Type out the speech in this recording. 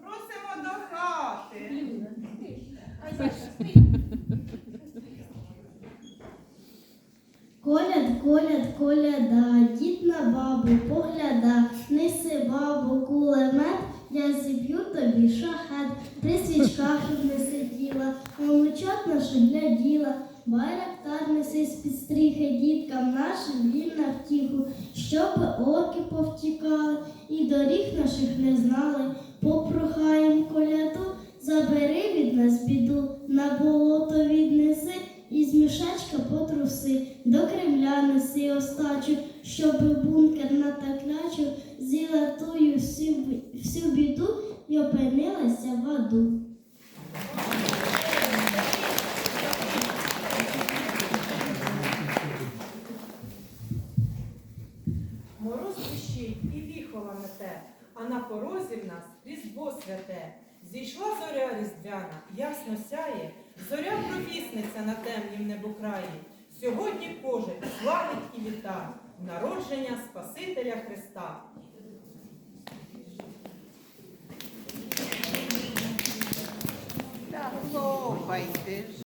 Просимо до хати. Коляд, коляд, коляда, дід на бабу погляда, неси бабу кулемет, я зіб'ю тобі шахет, при свічках не сиділа, онучат наших гляділа, байрактар неси з підстріхи діткам нашим він на втіху, щоб орки повтікали і доріг наших не знали, попрохаєм коляду, забери від нас біду, на болото віднеси і з мішечка потруси, до Кремля неси остачу, щоб бункер натаклячив, з'їла тую всю, всю біду і опинилася в аду. Мороз пищить і віхола мете, а на порозі в нас різдво святе. Зійшла зоря різдвяна, ясно сяє, зоря провісниця на темнім небокраї. Сьогодні кожен славить і віта народження Спасителя Христа. Та слухайте.